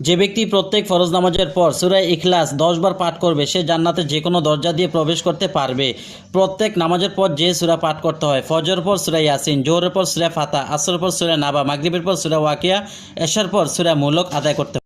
যে ব্যক্তি প্রত্যেক ফরজ নামাজের পর সুরায় ইখলাস দশবার পাঠ করবে, সে জান্নাতে যে কোনো দরজা দিয়ে প্রবেশ করতে পারবে। প্রত্যেক নামাজের পর যে সুরা পাঠ করতে হয়, ফজর পর সুরা ইয়াসিন, জোহরের পর সুরা ফাতা আসর পর সুরা নাবা, মাগরীবের পর সুরা ওয়াকিয়া, এশার পর সুরা মুলক আদায় করতে